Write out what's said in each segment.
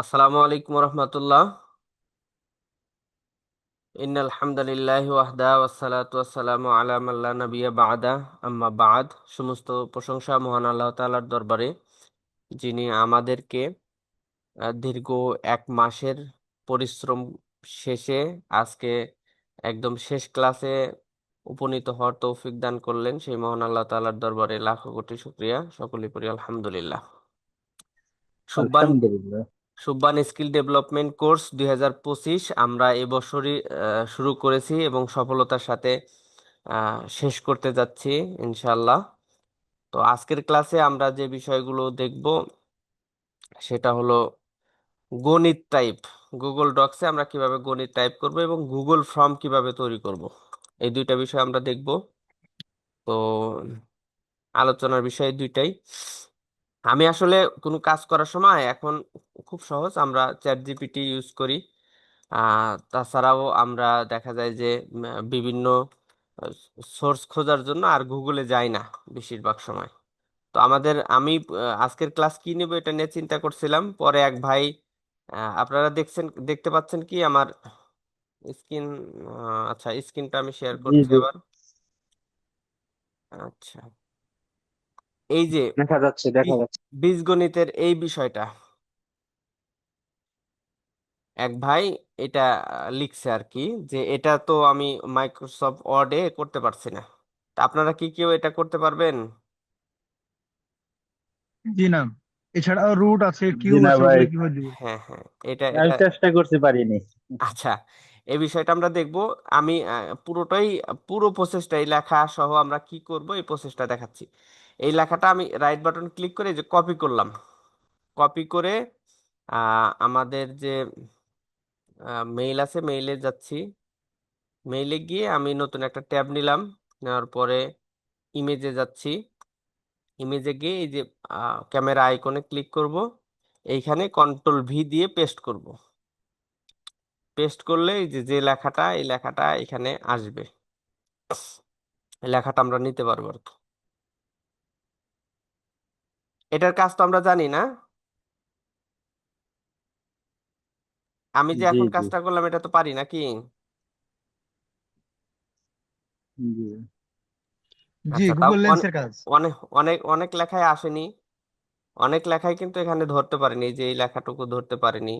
আসসালামু আলাইকুম রহমতুল্লাহ। ইন্নাল হামদুলিল্লাহ ওয়াহদা ওয়াসসালাতু ওয়াসসালামু আলা মাল্লা নাবিয়া বাদা। আম্মা বাদ, সমস্ত প্রশংসা মহান আল্লাহ তাআলার দরবারে, যিনি আমাদেরকে দীর্ঘ এক মাসের পরিশ্রম শেষে আজকে একদম শেষ ক্লাসে উপনীত হওয়ার তৌফিক দান করলেন সেই মহান আল্লাহ তাআলার দরবারে লাখো কোটি শুকরিয়া। সকলে পড়ি আলহামদুলিল্লাহ। আলহামদুলিল্লাহ। সুব্বান স্কিল ডেভেলপমেন্ট কোর্স দুই হাজার পঁচিশ, আমরা এবছরই শুরু করেছি এবং সফলতার সাথে শেষ করতে যাচ্ছি ইনশাল্লাহ তো আজকের ক্লাসে আমরা যে বিষয়গুলো দেখব, সেটা হলো গণিত টাইপ। গুগল ডক্সে আমরা কীভাবে গণিত টাইপ করব এবং গুগল ফর্ম কীভাবে তৈরি করব, এই দুইটা বিষয় আমরা দেখব। তো আলোচনার বিষয় দুইটাই। আমি আসলে কোনো কাজ করার সময় এখন খুব সহজ আমরা চ্যাট জিপিটি ইউজ করি। আহ তাছাড়াও আমরা দেখা যায় যে উম, বিভিন্ন সোর্স খোঁজার জন্য আর গুগলে যাই না বেশিরভাগ সময়। তো আমাদের আমি আহ, আজকের ক্লাস কি নেব এটা নিয়ে চিন্তা করছিলাম। পরে এক ভাই আহ, আপনারা দেখছেন দেখতে পাচ্ছেন কি আমার স্ক্রিন আচ্ছা স্ক্রিনটা আমি শেয়ার জি করছি জি। আবার। আচ্ছা। এই যে দেখা যাচ্ছে দেখা যাচ্ছে। বীজগণিতের এই বিষয়টা। এক ভাই এটা লিখছে আর কি যে এটা তো আমি মাইক্রোসফট ওয়ার্ডে করতে পারছি না। তা আপনারা কি কেউ এটা করতে পারবেন? জি না। এছাড়াও রুট আছে জি কিউব না আছে ভাই। ওগুলো কীভাবে দিব? হ্যাঁ হ্যাঁ এটা আমি এটা চেষ্টা করতে পারিনি। আচ্ছা এই বিষয়টা আমরা দেখব। আমি আহ, পুরোটাই পুরো প্রসেসটাই লেখা সহ আমরা কি করব এই প্রসেসটা দেখাচ্ছি। এই লেখাটা আমি রাইট বাটন ক্লিক করে যে কপি করলাম। কপি করে আমাদের যে মেইল আছে মেইলে যাচ্ছি। মেইলে গিয়ে আমি নতুন একটা ট্যাব নিলাম, নেওয়ার পরে ইমেজে যাচ্ছি। ইমেজে গিয়ে এই যে ক্যামেরা আইকনে ক্লিক করব। এইখানে কন্ট্রোল ভি দিয়ে পেস্ট করব। পেস্ট করলে এই যে যে লেখাটা, এই লেখাটা এখানে আসবে। লেখাটা আমরা নিতে পারব আর কি। এটার কাজ তো আমরা জানি না। আমি যে এখন কাজটা করলাম এটা তো পারি নাকি? জি। জি আচ্ছা তাও গুগল লেন্সের কাজ। অনেক অনেক অনেক লেখায় আসেনি। অনেক লেখায় কিন্তু এখানে ধরতে পারিনি যে এই লেখাটুকু ধরতে পারিনি।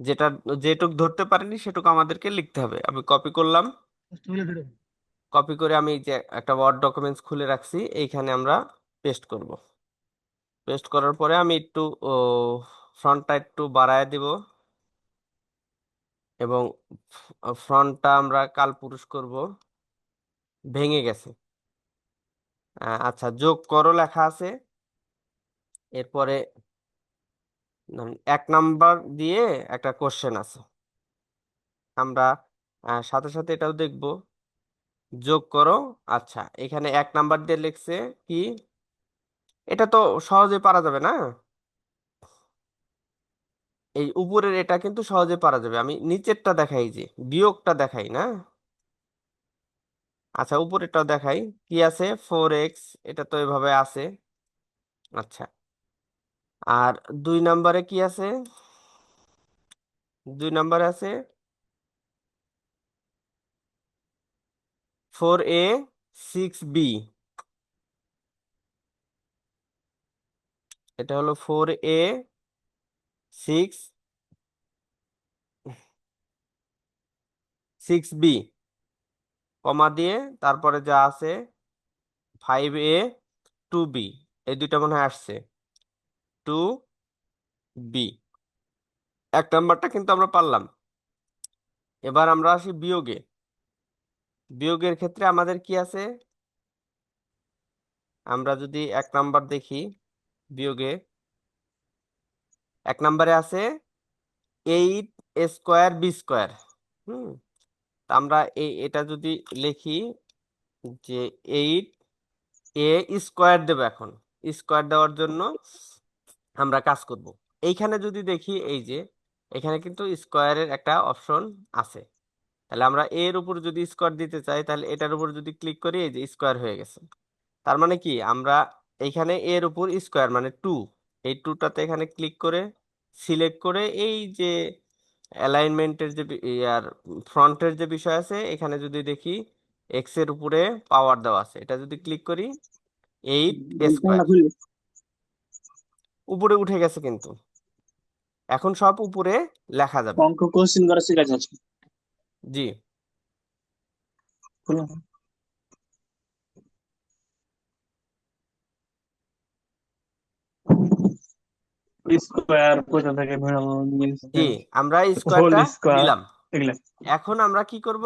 যেটা যেটুক ধরতে পারিনি সেটুকু আমাদেরকে লিখতে হবে। আমি কপি করলাম। কপি করে আমি যে একটা ওয়ার্ড ডকুমেন্টস খুলে রাখছি এইখানে আমরা পেস্ট করব। পেস্ট করার পরে আমি একটু ফ্রন্টটা একটু বাড়ায় দিব। এবং ফ্রন্টটা আমরা কালপুরুষ করব। ভেঙে গেছে। আচ্ছা যোগ করো লেখা আছে। এরপরে এক নাম্বার দিয়ে একটা কোশ্চেন আছে। আমরা সাথে সাথে এটাও দেখব। যোগ করো আচ্ছা এখানে এক নাম্বার দিয়ে লিখছে কি? এটা তো সহজে পারা যাবে না? এই উপরের এটা কিন্তু সহজে পারা যাবে। আমি নিচেরটা দেখাই যে, বিয়োগটা দেখাই না? আচ্ছা উপরেরটাও দেখাই। কি আছে? ফোর এক্স, এটা তো এভাবে আছে। আচ্ছা। আর দুই নম্বরে কি আছে? দুই নম্বরে আছে? Four A, six B. এটা হলো four A six six B comma দিয়ে তারপরে যা আছে ফাইভ এ টু বি এই দুইটা মনে হয় আসছে। টু বি এক নাম্বারটা কিন্তু আমরা পারলাম। এবার আমরা আসি বিয়োগে। বিয়োগের ক্ষেত্রে আমাদের কি আছে? আমরা যদি এক নাম্বার দেখি বিয়োগে এক নাম্বারে আছে এইট স্কোয়ার বি স্কোয়ার। হুম আমরা এই এটা যদি লিখি যে এইট এ স্কোয়ার দেবো এখন। স্কোয়ার দেওয়ার জন্য আমরা কাজ করব। এইখানে যদি দেখি এই যে, এখানে কিন্তু স্কোয়ারের একটা অপশন আছে। তাহলে আমরা এর উপর যদি স্কোয়ার দিতে চাই, তাহলে এটার উপর যদি ক্লিক করি, এই যে স্কোয়ার হয়ে গেছে। তার মানে কি? আমরা এইখানে এর উপর স্কোয়ার মানে টু এই টুটাতে এখানে ক্লিক করে সিলেক্ট করে এই যে অ্যালাইনমেন্টের যে ইয়ার ফ্রন্টের যে বিষয় আছে এখানে যদি দেখি এক্সের উপরে পাওয়ার দেওয়া আছে এটা যদি ক্লিক করি এইট স্কোয়ার উপরে উঠে গেছে কিন্তু। এখন সব উপরে লেখা যাবে। অঙ্ক কোশ্চেন করা জি খুলো। স্কোয়ার কোথা থেকে জি আমরা স্কোয়ারটা এগুলা। এখন আমরা কি করব?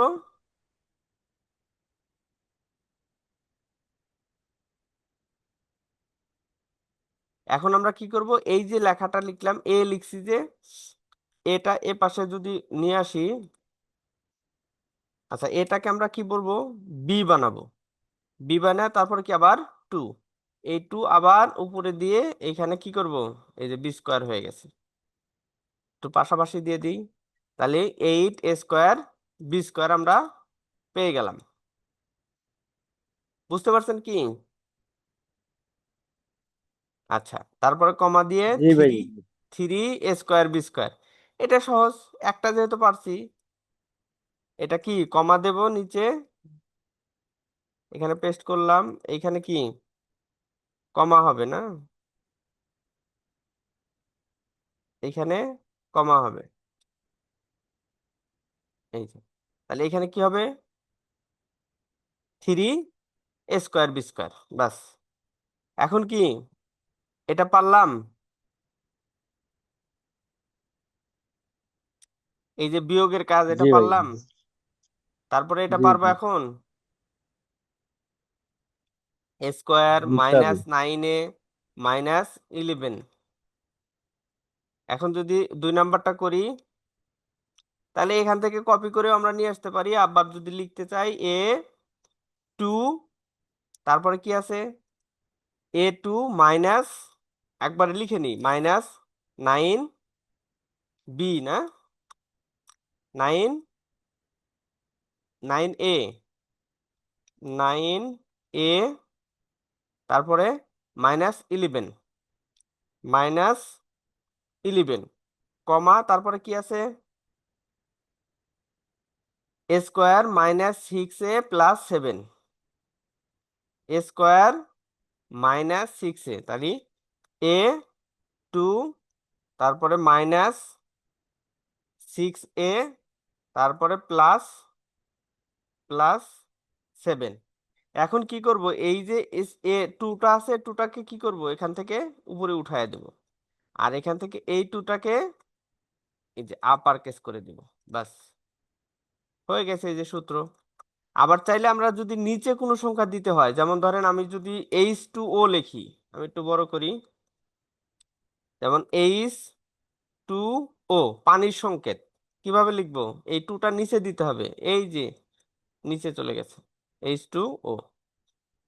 এখন আমরা কি করব? এই যে লেখাটা লিখলাম এ লিখছি যে এটা এ পাশে যদি নিয়ে আসি আচ্ছা এটাকে আমরা কি বলব? বি বানাবো। বি বানায় তারপর কি আবার? টু। এই টু আবার উপরে দিয়ে এখানে কি করব? এই যে বি স্কোয়ার হয়ে গেছে। একটু পাশাপাশি দিয়ে দিই। তাহলে eight A square B square আমরা পেয়ে গেলাম। বুঝতে পারছেন কি? আচ্ছা তারপরে কমা দিয়ে three three A square B square. এটা সহজ। একটা যেহেতু পারছি এটা কি কমা দেব নিচে? এখানে পেস্ট করলাম। এইখানে কি? কমা হবে না? এইখানে কমা হবে। এই যে তাহলে এখানে কি হবে? Three A square B square বাস এখন কি? এটা পারলাম? এই যে বিয়োগের কাজ এটা পারলাম? তারপরে এটা পারব এখন? Square minus nine A minus eleven. এখন যদি দুই নাম্বারটা করি তাহলে এখান থেকে কপি করেও আমরা নিয়ে আসতে পারি। আবার যদি লিখতে চাই এ টু তারপরে কি আছে? এ টু মাইনাস একবারে লিখে নিই মাইনাস নাইন বি না? Nine nine A nine A তারপরে minus eleven minus eleven comma, তারপরে কি আছে? Square minus six A plus seven square minus six A তাহলে এ টু তারপরে মাইনাস সিক্স এ তারপরে প্লাস প্লাস সেভেন এখন কি করব? এই যে এ টুটা আছে, টুটাকে কি করব? এখান থেকে উপরে উঠায় দেব। আর এখান থেকে এই টুটাকে এই যে আপার কেস করে দিব। বাস হয়ে গেছে এই যে সূত্র। আবার চাইলে আমরা যদি নিচে কোনো সংখ্যা দিতে হয়, যেমন ধরেন আমি যদি এইচ টু ও লিখি, আমি একটু বড় করি। যেমন এইচ টু ও পানির সংকেত। কীভাবে লিখব? এই টুটা নিচে দিতে হবে। এই যে নিচে চলে গেছে। H two O.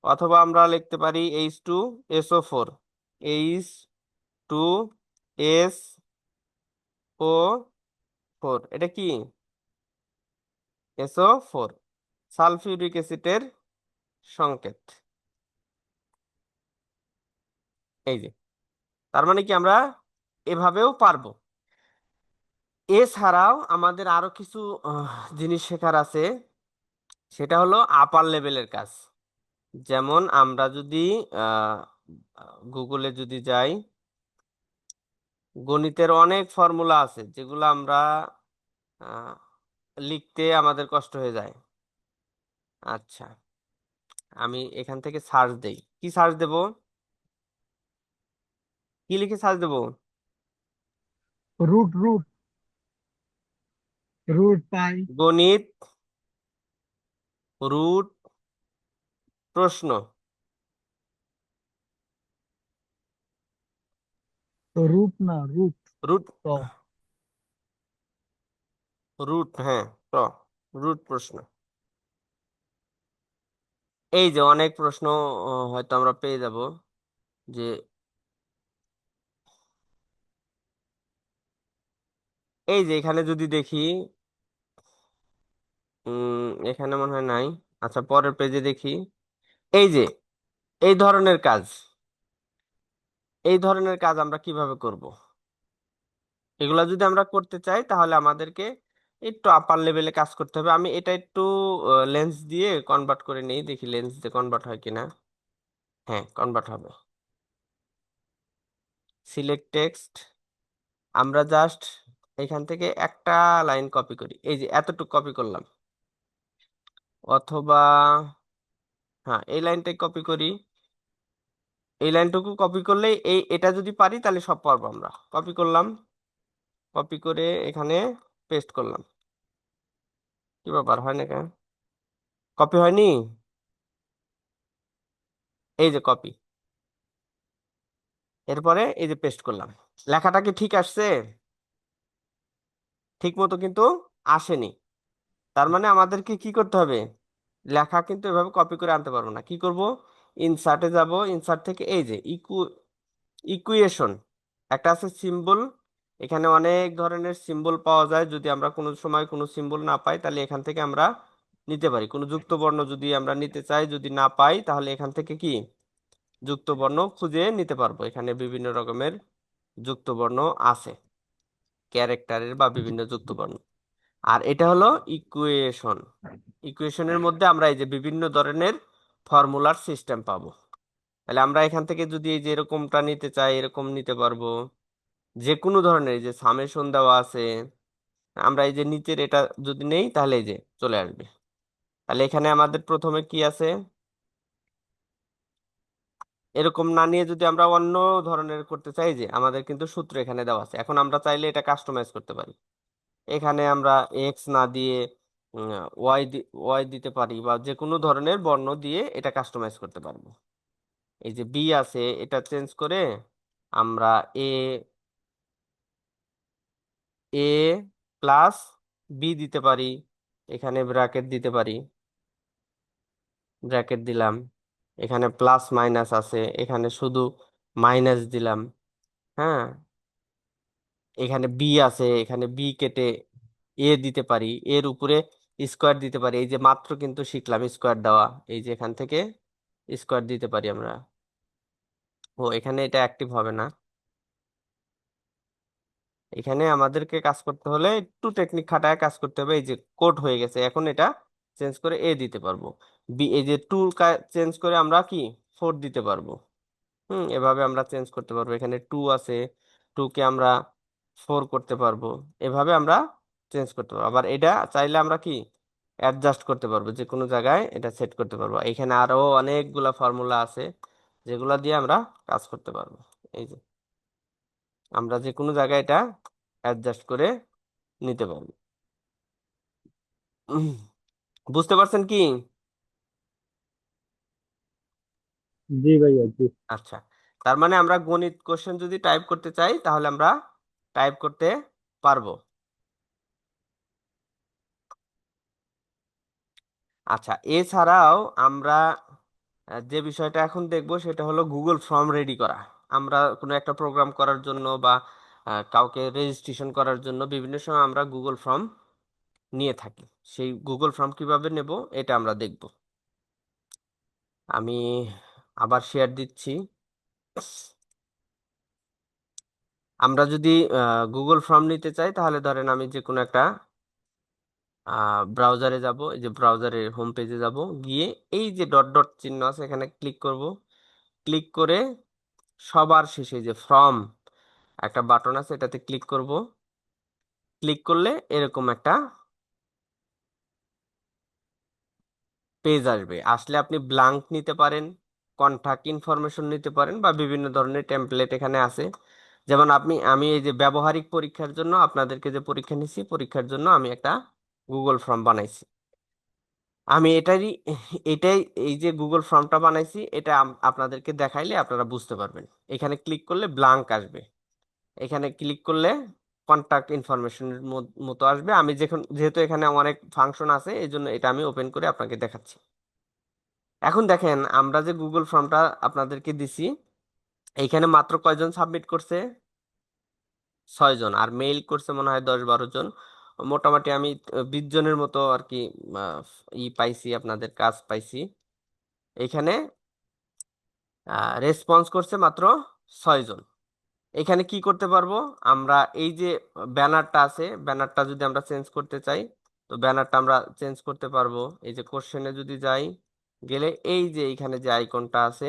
অথবা আমরা লিখতে পারি H two SO four H two S O four এটা কি? এসও ফোর সালফিউরিক অ্যাসিডের সংকেত। এই যে। তার মানে কি আমরা এভাবেও পারব। এছাড়াও আমাদের আরও কিছু জিনিস শেখার আছে। সেটা হলো আপার লেভেলের কাজ। যেমন আমরা যদি গুগলে যদি যাই গণিতের অনেক ফর্মুলা আছে যেগুলো আমরা লিখতে আমাদের কষ্ট হয়ে যায়। আচ্ছা আমি এখান থেকে সার্চ দেই। কি সার্চ দেব? কি লিখে সার্চ দেব? রুট রুট রুট পাই গণিত রুট প্রশ্ন। রুট না রুট। রুট রুট হ্যাঁ রুট প্রশ্ন। এই যে অনেক প্রশ্ন হয়তো আমরা পেয়ে যাব যে এই যে এখানে যদি দেখি উম, এখানে মনে হয় নাই। আচ্ছা পরের পেজে দেখি। এই যে, এই ধরনের কাজ। এই ধরনের কাজ আমরা কীভাবে করব? এগুলা যদি আমরা করতে চাই, তাহলে আমাদেরকে একটু আপার লেভেলে কাজ করতে হবে। আমি এটা একটু লেন্স দিয়ে কনভার্ট করে নিই। দেখি লেন্স দিয়ে কনভার্ট হয় কিনা। হ্যাঁ কনভার্ট হবে। সিলেক্ট টেক্সট আমরা জাস্ট এখান থেকে একটা লাইন কপি করি। এই যে, এতটুকু কপি করলাম। অথবা হ্যাঁ এই লাইনটাই কপি করি। এই লাইনটুকু কপি করলে এই, এটা যদি পারি তাহলে সব পারব আমরা। কপি করলাম। কপি করে এখানে পেস্ট করলাম। কি ব্যাপার, হয় না কেন? কপি হয়নি? এই যে কপি এরপরে এই যে পেস্ট করলাম। লেখাটা কি ঠিক আসছে? ঠিক মতো কিন্তু আসেনি। তার মানে আমাদেরকে কি করতে হবে? লেখা কিন্তু এভাবে কপি করে আনতে পারব না। কি করব? ইনসার্টে যাব। ইনসার্ট থেকে এই যে ইকু ইকুয়েশন একটা আছে সিম্বল এখানে অনেক ধরনের সিম্বল পাওয়া যায়। যদি আমরা কোনো সময় কোনো সিম্বল না পাই, তাহলে এখান থেকে আমরা নিতে পারি। কোনো যুক্ত বর্ণ যদি আমরা নিতে চাই, যদি না পাই, তাহলে এখান থেকে কি? যুক্ত বর্ণ খুঁজে নিতে পারব। এখানে বিভিন্ন রকমের যুক্ত বর্ণ আছে। ক্যারেক্টারের বা বিভিন্ন যুক্ত বর্ণ। আর এটা হলো ইকুয়েশন ইকুয়েশনের মধ্যে আমরা এই যে বিভিন্ন ধরনের ফর্মুলার সিস্টেম পাবো। তাহলে আমরা এখান থেকে যদি এই যে এরকমটা নিতে চাই, এরকম নিতে পারব। যে কোনো ধরনের যে সামেশন দেওয়া আছে, আমরা এই যে নিচের এটা যদি নেই, তাহলে এই যে চলে আসবে। তাহলে এখানে আমাদের প্রথমে কি আছে? এরকম না নিয়ে যদি আমরা অন্য ধরনের করতে চাই যে আমাদের কিন্তু সূত্র এখানে দেওয়া আছে। এখন আমরা চাইলে এটা কাস্টমাইজ করতে পারি। এখানে আমরা এক্স না দিয়ে ওয়াই ওয়াই দিতে পারি বা যে কোনো ধরনের বর্ণ দিয়ে এটা কাস্টমাইজ করতে পারব। এই যে বি আছে, এটা চেঞ্জ করে আমরা এ এ প্লাস বি দিতে পারি, এখানে ব্র্যাকেট দিতে পারি। ব্র্যাকেট দিলাম, এখানে প্লাস মাইনাস আছে, এখানে শুধু মাইনাস দিলাম হ্যাঁ? এখানে বি আছে, এখানে বি কেটে এ দিতে পারি, এর উপরে স্কোয়ার দিতে পারি। এই যে মাত্র কিন্তু শিখলাম স্কোয়ার দেওয়া। এই যে এখান থেকে স্কোয়ার দিতে পারি আমরা। ও, এখানে এটা অ্যাক্টিভ হবে না। এখানে আমাদেরকে কাজ করতে হলে একটু টেকনিক খাটায় কাজ করতে হবে। এই যে কোড হয়ে গেছে, এখন এটা চেঞ্জ করে এ দিতে পারব। বি এই যে টু চেঞ্জ করে আমরা কি? ফোর দিতে পারব। হুম, এভাবে আমরা চেঞ্জ করতে পারব। এখানে টু আছে। টু কে আমরা ফোর করতে পারব। এভাবে আমরা চেঞ্জ করতে পারব। আবার এটা চাইলে আমরা কি? অ্যাডজাস্ট করতে পারব। যে কোনো জায়গায় এটা সেট করতে পারব। এখানে আরও অনেকগুলা ফর্মুলা আছে যেগুলা দিয়ে আমরা কাজ করতে পারব। এই যে। আমরা যে কোনো জায়গায় এটা অ্যাডজাস্ট করে নিতে পারব। বুঝতে পারছেন কি? জি ভাইয়া জি। আচ্ছা। তার মানে আমরা গণিত কোশ্চেন যদি টাইপ করতে চাই তাহলে আমরা টাইপ করতে পারব। আচ্ছা এছাড়াও আমরা যে বিষয়টা এখন দেখব সেটা হলো গুগল ফর্ম রেডি করা। আমরা কোনো একটা প্রোগ্রাম করার জন্য বা কাউকে রেজিস্ট্রেশন করার জন্য বিভিন্ন সময় আমরা গুগল ফর্ম নিয়ে থাকি। সেই গুগল ফর্ম কীভাবে নেব এটা আমরা দেখব। আমি আবার শেয়ার দিচ্ছি। আমরা যদি গুগল ফর্ম নিতে চাই, তাহলে ধরেন আমি যে কোনো একটা ব্রাউজারে যাব, এই যে ব্রাউজারের হোম পেজে যাব, গিয়ে এই যে ডট ডট চিহ্ন আছে, এখানে ক্লিক করব। ক্লিক করে সবার শেষে যে ফর্ম একটা বাটন আছে, এটাতে ক্লিক করব। ক্লিক করলে এরকম একটা পেজ আসবে। আসলে আপনি ব্ল্যাঙ্ক নিতে পারেন কন্টাক্ট ইনফরমেশন নিতে পারেন, বা বিভিন্ন ধরনের টেমপ্লেট এখানে আছে। যেমন আপনি, আমি এই যে ব্যবহারিক পরীক্ষার জন্য আপনাদেরকে যে পরীক্ষা নিছি পরীক্ষার জন্য আমি একটা গুগল ফর্ম বানাইছি। আমি এটারই, এটাই, এই যে গুগল ফর্মটা বানাইছি, এটা আপনাদেরকে দেখাইলে আপনারা বুঝতে পারবেন। এখানে ক্লিক করলে ব্লাঙ্ক আসবে। এখানে ক্লিক করলে কন্টাক্ট ইনফরমেশনের মতো আসবে। আমি যখন, যেহেতু এখানে অনেক ফাংশন আছে এই জন্য এটা আমি ওপেন করে আপনাকে দেখাচ্ছি। এখন দেখেন, আমরা যে গুগল ফর্মটা আপনাদেরকে দিছি এইখানে মাত্র কয়জন সাবমিট করছে? ছয় জন আর মেইল করছে মনে হয় দশ বারো জন। মোটামুটি আমি বিশ জনের মতো আর কি ই পাইছি, আপনাদের কাজ পাইছি। এখানে রেসপন্স করছে মাত্র ছয় জন এখানে কি করতে পারব? আমরা এই যে ব্যানারটা আছে, ব্যানারটা যদি আমরা চেঞ্জ করতে চাই, তো ব্যানারটা আমরা চেঞ্জ করতে পারব। এই যে কোশ্চেনে যদি যাই, গেলে এই যে এখানে যে আইকনটা আছে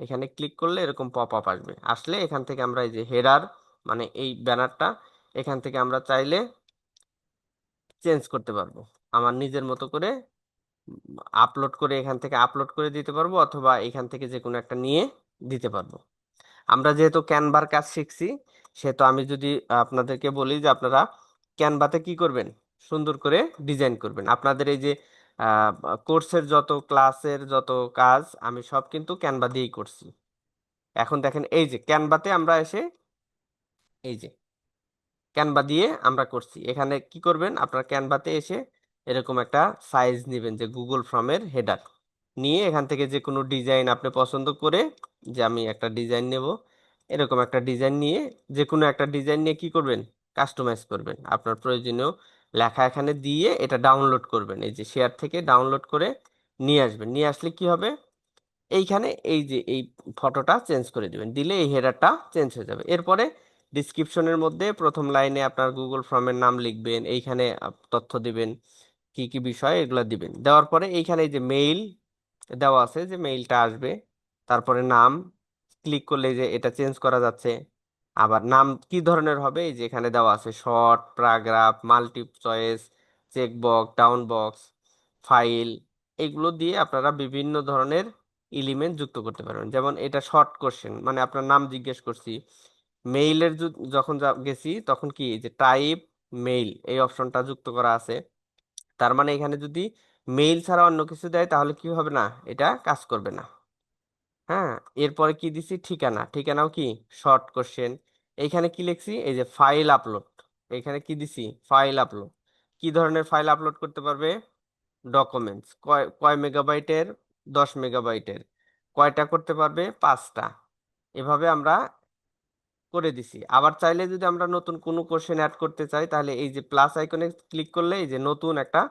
এখানে ক্লিক করলে এরকম পপ আপ আসবে। আসলে এখান থেকে আমরা এই যে হেডার মানে এই ব্যানারটা, এখান থেকে আমরা চাইলে চেঞ্জ করতে পারব। আমার নিজের মতো করে আপলোড করে এখান থেকে আপলোড করে দিতে পারব অথবা এখান থেকে যে কোনো একটা নিয়ে দিতে পারব। আমরা যেহেতু ক্যানভার কাজ শিখছি, সেহেতু আমি যদি আপনাদেরকে বলি যে আপনারা ক্যানভাতে কি করবেন? সুন্দর করে ডিজাইন করবেন। আপনাদের এই যে কোর্সের যত ক্লাসের যত কাজ আমি সব কিন্তু ক্যানভা দিয়েই করছি। এখন দেখেন এই যে ক্যানভাতে আমরা এসে এই যে ক্যানভা দিয়ে আমরা করছি। এখানে কি করবেন? আপনার ক্যানভাতে এসে এরকম একটা সাইজ নেবেন যে গুগল ফর্মের হেডার নিয়ে এখান থেকে যে কোনো ডিজাইন আপনি পছন্দ করে যে আমি একটা ডিজাইন নেব, এরকম একটা ডিজাইন নিয়ে যে কোনো একটা ডিজাইন নিয়ে কি করবেন? কাস্টমাইজ করবেন। আপনার প্রয়োজনীয় লেখা এখানে দিয়ে এটা ডাউনলোড করবেন। এই যে শেয়ার থেকে ডাউনলোড করে নিয়ে আসবেন। নিয়ে আসলে কি হবে? এইখানে এই যে এই ফটোটা চেঞ্জ করে দিবেন। দিলে এই হেডারটা চেঞ্জ হয়ে যাবে। এরপরে ডিসক্রিপশনের মধ্যে প্রথম লাইনে আপনার গুগল ফর্মের নাম লিখবেন। এইখানে তথ্য দিবেন, কি কি বিষয় এগুলো দিবেন। দেওয়ার পরে এইখানে এই যে মেইল দেওয়া আছে যে মেইলটা আসবে। তারপরে নাম ক্লিক করলে যে এটা চেঞ্জ করা যাচ্ছে। আবার নাম কি ধরনের হবে? এই যে এখানে দেওয়া আছে short paragraph multi choice check box down box file এগুলো দিয়ে আপনারা বিভিন্ন ধরনের এলিমেন্ট যুক্ত করতে পারবেন। যেমন এটা শর্ট কোশ্চেন মানে আপনার নাম জিজ্ঞেস করছি। মেইলের যখন গেছি, তখন কি যে টাইপ মেইল এই অপশনটা যুক্ত করা আছে। তার মানে এখানে যদি মেইল ছাড়া অন্য কিছু দেয়, তাহলে কি হবে না? এটা কাজ করবে না। হ্যাঁ? এরপরে কি দিছি? ঠিকানা। ঠিকানাও কি? শর্ট কোশ্চেন এইখানে কি লিখছি? এই যে ফাইল আপলোড এখানে কি দিছি? ফাইল আপলোড কি ধরনের ফাইল আপলোড করতে পারবে? ডকুমেন্টস কয় কয় মেগাবাইটের দশ মেগাবাইটের কয়টা করতে পারবে? পাঁচটা। এভাবে আমরা করে দিছি। আবার চাইলে যদি আমরা নতুন কোনো কোশ্চেন অ্যাড করতে চাই, তাহলে এই যে প্লাস আইকনে ক্লিক করলে এই যে নতুন একটা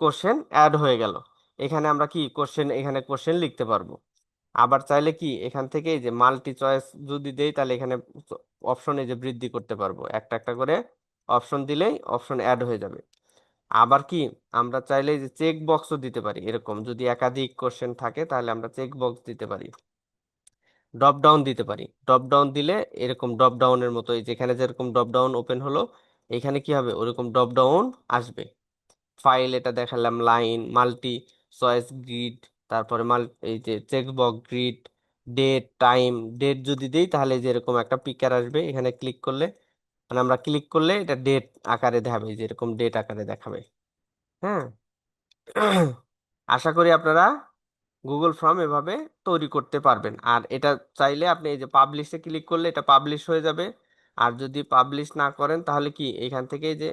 কোশ্চেন অ্যাড হয়ে গেল। এখানে আমরা কি কোশ্চেন এখানে কোশ্চেন লিখতে পারব। আবার চাইলে কি এখান থেকে যে মাল্টি চয়েস যদি দেই, তাহলে এখানে অপশন যে বৃদ্ধি করতে পারব। একটা একটা করে অপশন দিলেই অপশন অ্যাড হয়ে যাবে। আবার কি আমরা চাইলে যে চেক বক্সও দিতে পারি এরকম। যদি একাধিক কোশ্চেন থাকে, তাহলে আমরা চেক বক্স দিতে পারি। ড্রপ ডাউন দিতে পারি। ড্রপ ডাউন দিলে এরকম ড্রপ ডাউনের মতো যেখানে যেরকম ড্রপ ডাউন ওপেন হলো, এখানে কি হবে? ওরকম ড্রপ ডাউন আসবে। ফাইল এটা দেখালাম লাইন মাল্টি চয়েস গ্রিড তারপরে মাল, এই যে check box grid date time date যদি দিই তাহলে যে এরকম একটা পিকার আসবে, এখানে ক্লিক করলে মানে আমরা ক্লিক করলে এটা ডেট আকারে দেখাবে যে এরকম ডেট আকারে দেখাবে। হ্যাঁ? আশা করি আপনারা গুগল ফর্ম এভাবে তৈরি করতে পারবেন। আর এটা চাইলে আপনি এই যে পাবলিশে ক্লিক করলে এটা পাবলিশ হয়ে যাবে। আর যদি পাবলিশ না করেন তাহলে কি, এখান থেকে যে,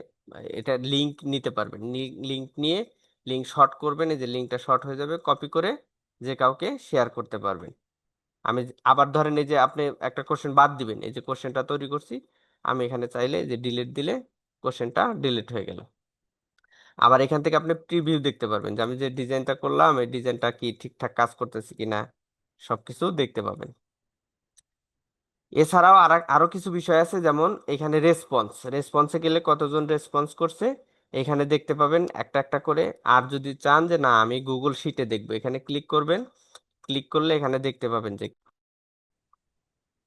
এটা লিংক নিতে পারবেন। লিংক নিয়ে লিংক শর্ট করবেন, এই যে লিঙ্কটা শর্ট হয়ে যাবে কপি করে যে কাউকে শেয়ার করতে পারবেন। আমি আবার ধরেন এই যে আপনি একটা কোশ্চেন বাদ দিবেন, এই যে কোশ্চেনটা তৈরি করছি, আমি এখানে চাইলে যে ডিলিট দিলে কোশ্চেনটা ডিলিট হয়ে গেল। আবার এখান থেকে আপনি প্রিভিউ দেখতে পারবেন যে আমি যে ডিজাইনটা করলাম, এই ডিজাইনটা কি ঠিকঠাক কাজ করতেছে কিনা, সবকিছু দেখতে পাবেন। এছাড়াও আর, আরও কিছু বিষয় আছে, যেমন এখানে রেসপন্স রেসপন্সে গেলে কতজন রেসপন্স করছে এখানে দেখতে পাবেন একটা একটা করে। আর যদি চান যে না আমি গুগল শিটে দেখব। এখানে ক্লিক করবেন। ক্লিক করলে এখানে দেখতে পাবেন যে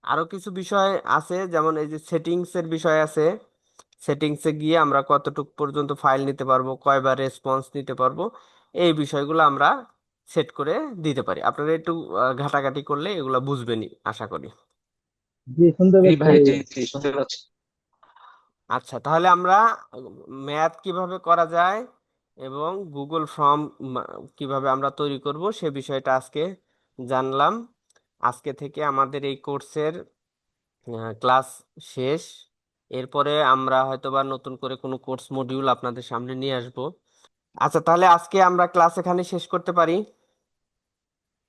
আরও কিছু বিষয় আছে। যেমন এই যে সেটিংস এর বিষয় আছে। সেটিংসে গিয়ে আমরা কতটুকু পর্যন্ত ফাইল নিতে পারব কয়বার রেসপন্স নিতে পারব এই বিষয়গুলো আমরা সেট করে দিতে পারি। আপনারা একটু ঘাটাঘাটি করলে এগুলো বুঝবেনই আশা করি। জি শুনতে পাচ্ছি ভাই জি জি শুনতে পাচ্ছি। আচ্ছা তাহলে আমরা ম্যাথ কীভাবে করা যায় এবং গুগল ফর্ম কীভাবে আমরা তৈরি করব সে বিষয়টা আজকে জানলাম। আজকে থেকে আমাদের এই কোর্সের ক্লাস শেষ। এরপরে আমরা হয়তোবা নতুন করে কোনো কোর্স মডিউল আপনাদের সামনে নিয়ে আসব। আচ্ছা তাহলে আজকে আমরা ক্লাস এখানে শেষ করতে পারি?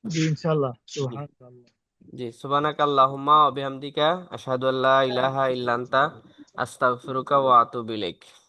জি ইনশাআল্লাহ। সুবহানাল্লাহ জি সুবহানাক আল্লাহুম্মা ওয়া বিহামদিকা আশহাদু আল্লা ইলাহা ইল্লা আনতা। আস্তাগফিরুকা ওয়া আতুবু ইলাইক।